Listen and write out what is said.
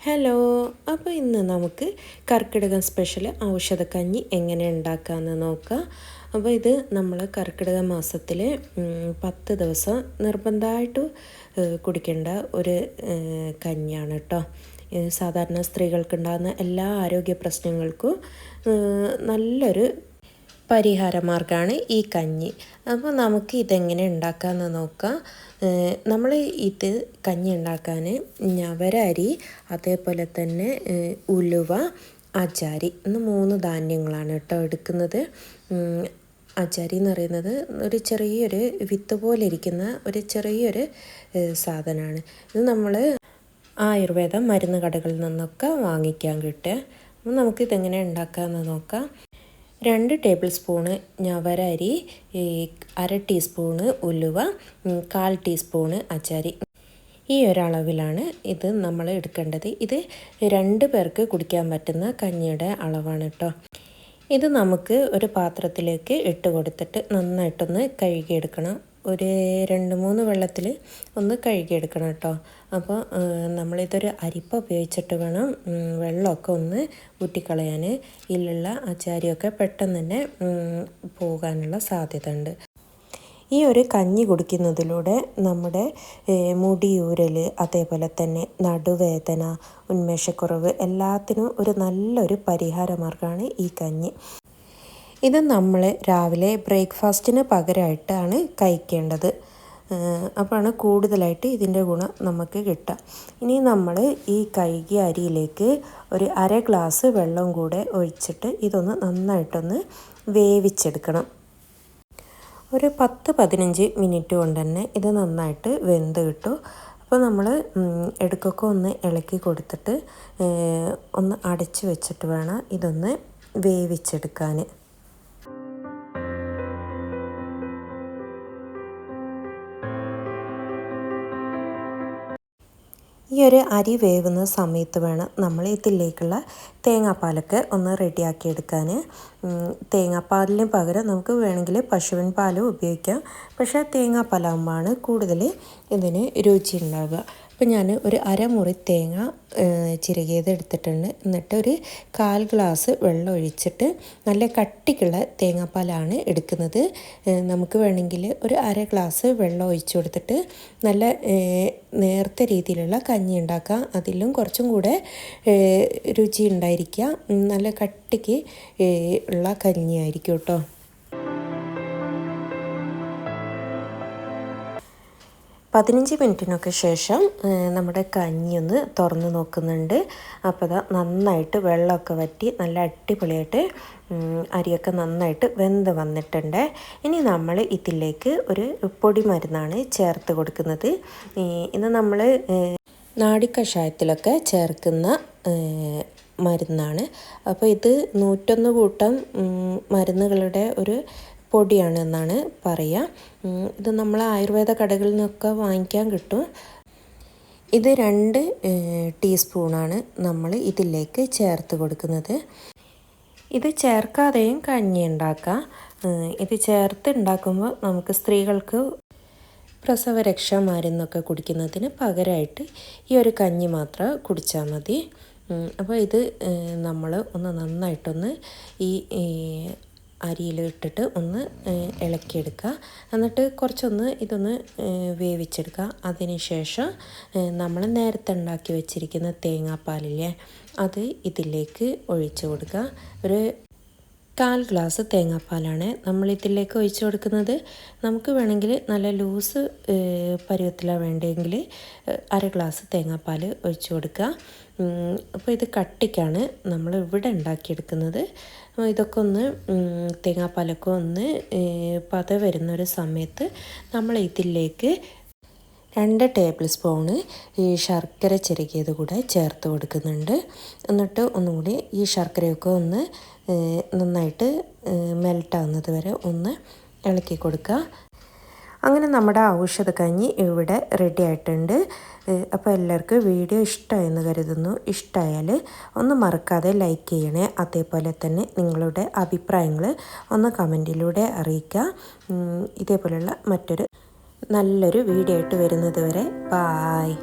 Hello അപ്പോൾ ഇന്ന് നമുക്ക് കർക്കിടകം സ്പെഷ്യൽ ഔഷധക്കഞ്ഞി എങ്ങനെ ഉണ്ടാക്കാമെന്ന് നോക്കാം. അപ്പോൾ ഇത് നമ്മൾ കർക്കിടക മാസത്തിൽ പത്ത് ദിവസം നിർബന്ധമായിട്ട് കുടിക്കേണ്ട ഒരു കഞ്ഞിയാണ് കേട്ടോ സാധാരണ സ്ത്രീകൾക്കുണ്ടാകുന്ന എല്ലാ ആരോഗ്യ പ്രശ്നങ്ങൾക്കും നല്ലൊരു പരിഹാര മാർഗമാണ് ഈ കഞ്ഞി. അപ്പോൾ നമുക്ക് ഇതെങ്ങനെ ഉണ്ടാക്കാമെന്ന് നോക്കാം. നമ്മൾ ഇത് കഞ്ഞി ഉണ്ടാക്കാൻ ഞവരരി അതേപോലെ തന്നെ ഉലുവ അച്ചാരി എന്ന് മൂന്ന് ധാന്യങ്ങളാണ് കേട്ടോ എടുക്കുന്നത്. അച്ചാരി എന്ന് പറയുന്നത് ഒരു ചെറിയൊരു വിത്ത് പോലെ ഇരിക്കുന്ന ഒരു ചെറിയൊരു സാധനമാണ്. ഇത് നമ്മൾ ആയുർവേദ മരുന്ന് കടകളിൽ നിന്നൊക്കെ വാങ്ങിക്കാൻ കിട്ടുക. അപ്പോൾ നമുക്കിതെങ്ങനെ ഉണ്ടാക്കാമെന്ന് നോക്കാം. രണ്ട് ടേബിൾ സ്പൂണ് ഞവര അരി അര ടീസ്പൂണ് ഉലുവ കാൽ ടീസ്പൂണ് അച്ചാരി. ഈ ഒരളവിലാണ് ഇത് നമ്മൾ എടുക്കേണ്ടത്. ഇത് രണ്ട് പേർക്ക് കുടിക്കാൻ പറ്റുന്ന കഞ്ഞിയുടെ അളവാണ് കേട്ടോ ഇത് നമുക്ക് ഒരു പാത്രത്തിലേക്ക് ഇട്ട് കൊടുത്തിട്ട് നന്നായിട്ടൊന്ന് കഴുകിയെടുക്കണം. ഒരു രണ്ട് മൂന്ന് വെള്ളത്തിൽ ഒന്ന് കഴുകിയെടുക്കണം കേട്ടോ. അപ്പോൾ നമ്മളിതൊരു അരിപ്പ ഉപയോഗിച്ചിട്ട് വേണം വെള്ളമൊക്കെ ഒന്ന് ഊറ്റിക്കളയാൻ. ഇതിലുള്ള അച്ചാരിയൊക്കെ പെട്ടെന്ന് തന്നെ പോകാനുള്ള സാധ്യത ഉണ്ട് ഈ ഒരു കഞ്ഞി കുടിക്കുന്നതിലൂടെ നമ്മുടെ മുടിയൂരൽ അതേപോലെ തന്നെ നടുവേദന ഉന്മേഷക്കുറവ് എല്ലാത്തിനും ഒരു നല്ലൊരു പരിഹാര മാർഗമാണ് ഈ കഞ്ഞി. ഇത് നമ്മൾ രാവിലെ ബ്രേക്ക്ഫാസ്റ്റിന് പകരമായിട്ടാണ് കഴിക്കേണ്ടത്. അപ്പോഴാണ് കൂടുതലായിട്ട് ഇതിന്റെ ഗുണം നമുക്ക് കിട്ടുക. ഇനി നമ്മൾ ഈ കഴുകിയ അരിയിലേക്ക് ഒരു അര ഗ്ലാസ് വെള്ളം കൂടെ ഒഴിച്ചിട്ട് ഇതൊന്ന് നന്നായിട്ടൊന്ന് വേവിച്ചെടുക്കണം. ഒരു പത്ത് പതിനഞ്ച് മിനിറ്റ് കൊണ്ട് തന്നെ ഇത് നന്നായിട്ട് വെന്ത് കിട്ടും. അപ്പോൾ നമ്മൾ എടുക്കൊക്കെ ഒന്ന് ഇളക്കി കൊടുത്തിട്ട് ഒന്ന് അടച്ച് വെച്ചിട്ട് വേണം ഇതൊന്ന് വേവിച്ചെടുക്കാൻ ഈ ഒരു അരി വേവുന്ന സമയത്ത് വേണം നമ്മൾ ഇതിലേക്കുള്ള തേങ്ങാപ്പാലൊക്കെ ഒന്ന് റെഡിയാക്കി എടുക്കാൻ തേങ്ങാപ്പാലിന് പകരം നമുക്ക് വേണമെങ്കിൽ പശുവിൻ പാലും ഉപയോഗിക്കാം. പക്ഷേ തേങ്ങാപ്പാലാകുമ്പോഴാണ് കൂടുതൽ ഇതിന് രുചി ഉണ്ടാവുക. അപ്പോൾ ഞാൻ ഒരു അരമുറി തേങ്ങ ചിരകിയത് എടുത്തിട്ടുണ്ട്. എന്നിട്ട് ഒരു കാൽ ഗ്ലാസ് വെള്ളം ഒഴിച്ചിട്ട് നല്ല കട്ടിക്കുള്ള തേങ്ങാപ്പാലാണ് എടുക്കുന്നത്. നമുക്ക് വേണമെങ്കിൽ ഒരു അര ഗ്ലാസ് വെള്ളം ഒഴിച്ചു കൊടുത്തിട്ട് നല്ല നേർത്ത രീതിയിലുള്ള കഞ്ഞി ഉണ്ടാക്കാം. അതിലും കുറച്ചും കൂടെ രുചി ഉണ്ടായിരിക്കുക നല്ല കട്ടിക്ക് ഉള്ള കഞ്ഞിയായിരിക്കും കേട്ടോ. പതിനഞ്ച് മിനിറ്റിനൊക്കെ ശേഷം നമ്മുടെ കഞ്ഞി ഒന്ന് തുറന്ന് നോക്കുന്നുണ്ട്. അപ്പോൾ അതാ നന്നായിട്ട് വെള്ളമൊക്കെ വറ്റി നല്ല അടിപൊളിയായിട്ട് അരിയൊക്കെ നന്നായിട്ട് വെന്ത് വന്നിട്ടുണ്ട്. ഇനി നമ്മൾ ഇതിലേക്ക് ഒരു പൊടി മരുന്നാണ് ചേർത്ത് കൊടുക്കുന്നത്. ഇത് നമ്മൾ നാടിക്കഷായത്തിലൊക്കെ ചേർക്കുന്ന മരുന്നാണ്. അപ്പോൾ ഇത് നൂറ്റൊന്ന് കൂട്ടം മരുന്നുകളുടെ ഒരു പൊടിയാണ് എന്നാണ് പറയുക ഇത് നമ്മൾ ആയുർവേദ കടകളിൽ നിന്നൊക്കെ വാങ്ങിക്കാൻ കിട്ടും. ഇത് രണ്ട് ടീസ്പൂണാണ് നമ്മൾ ഇതിലേക്ക് ചേർത്ത് കൊടുക്കുന്നത്. ഇത് ചേർക്കാതെയും കഞ്ഞി ഉണ്ടാക്കാം. ഇത് ചേർത്ത് ഉണ്ടാക്കുമ്പോൾ നമുക്ക് സ്ത്രീകൾക്ക് പ്രസവരക്ഷ മരുന്നൊക്കെ കുടിക്കുന്നതിന് പകരമായിട്ട് ഈ ഒരു കഞ്ഞി മാത്രം കുടിച്ചാൽ മതി. അപ്പോൾ ഇത് നമ്മൾ ഒന്ന് നന്നായിട്ടൊന്ന് ഈ അരിയിൽ ഇട്ടിട്ട് ഒന്ന് ഇളക്കിയെടുക്കുക. എന്നിട്ട് കുറച്ചൊന്ന് ഇതൊന്ന് വേവിച്ചെടുക്കുക. അതിനുശേഷം നമ്മൾ നേരത്തെ ഉണ്ടാക്കി വെച്ചിരിക്കുന്ന തേങ്ങാപ്പാലില്ലേ അത് ഇതിലേക്ക് ഒഴിച്ചു കൊടുക്കുക. ഒരു കാൽ ഗ്ലാസ് തേങ്ങാപ്പാലാണ് നമ്മൾ ഇതിലേക്ക് ഒഴിച്ചു കൊടുക്കുന്നത്. നമുക്ക് വേണമെങ്കിൽ നല്ല ലൂസ് പരുവത്തിലാണ് വേണ്ടതെങ്കിൽ അര ഗ്ലാസ് തേങ്ങാപ്പാൽ ഒഴിച്ചു കൊടുക്കുക. അപ്പോൾ ഇത് കട്ടിക്കാണ് നമ്മൾ ഇവിടെ ഉണ്ടാക്കിയെടുക്കുന്നത്. ഇതൊക്കെ ഒന്ന് തേങ്ങാപ്പാലൊക്കെ ഒന്ന് പത വരുന്നൊരു സമയത്ത് നമ്മൾ ഇതിലേക്ക് രണ്ട് ടേബിൾ സ്പൂണ് ഈ ശർക്കര ചിരകിയത് കൂടെ ചേർത്ത് കൊടുക്കുന്നുണ്ട്. എന്നിട്ട് ഒന്നുകൂടി ഈ ശർക്കരയൊക്കെ ഒന്ന് നന്നായിട്ട് മെൽട്ടാവുന്നത് വരെ ഒന്ന് ഇളക്കി കൊടുക്കുക. അങ്ങനെ നമ്മുടെ ഔഷധ കഞ്ഞി ഇവിടെ റെഡി ആയിട്ടുണ്ട്. അപ്പോൾ എല്ലാവർക്കും വീഡിയോ ഇഷ്ടമായെന്ന് കരുതുന്നു. ഇഷ്ടമായാൽ ഒന്ന് മറക്കാതെ ലൈക്ക് ചെയ്യണേ. അതേപോലെ തന്നെ നിങ്ങളുടെ അഭിപ്രായങ്ങൾ ഒന്ന് കമന്റിലൂടെ അറിയിക്കുക. ഇതേപോലെയുള്ള മറ്റൊരു നല്ലൊരു വീഡിയോ ആയിട്ട് വരുന്നത് വരെ. ബായ്